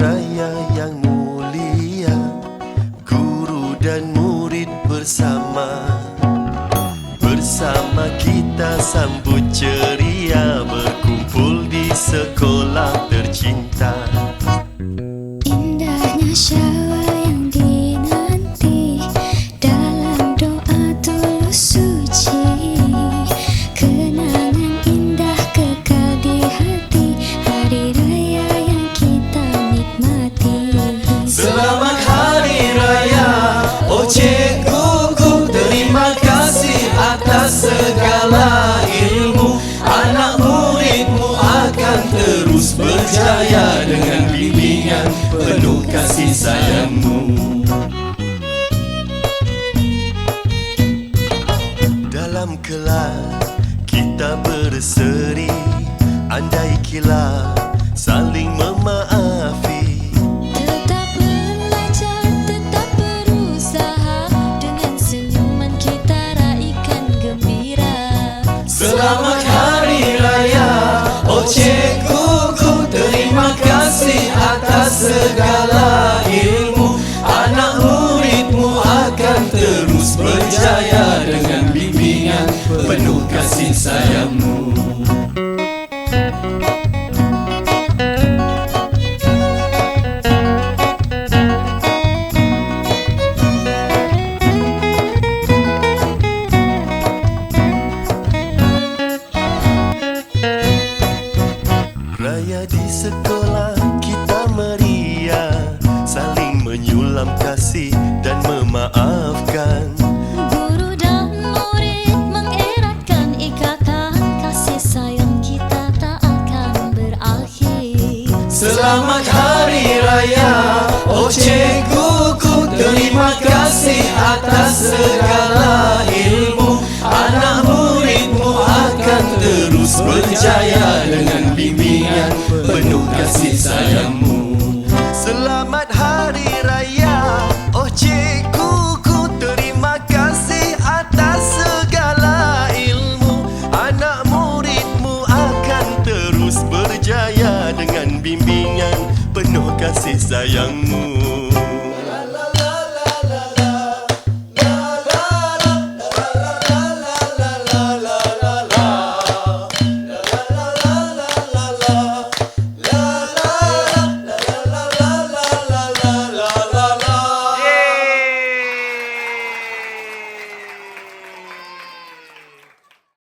raya yang mulia Guru dan murid bersama. Bersama kita sambut kasih sayangmu. Dalam kelas kita berseri Andai kila saling memaafi Tetap belajar, tetap berusaha Dengan senyuman kita raikan gembira. Selamat Hari Raya. Oh cikgu ku terima kasih atas segala terus berjaya Dengan bimbingan penuh kasih sayangmu. Kasih dan memaafkan Selamat Hari Raya. Oh cikgu ku terima kasih atas segala ilmu. Anak muridmu akan terus berjaya Dengan bimbingan. Penuh kasih sayangmu terus berjaya Dengan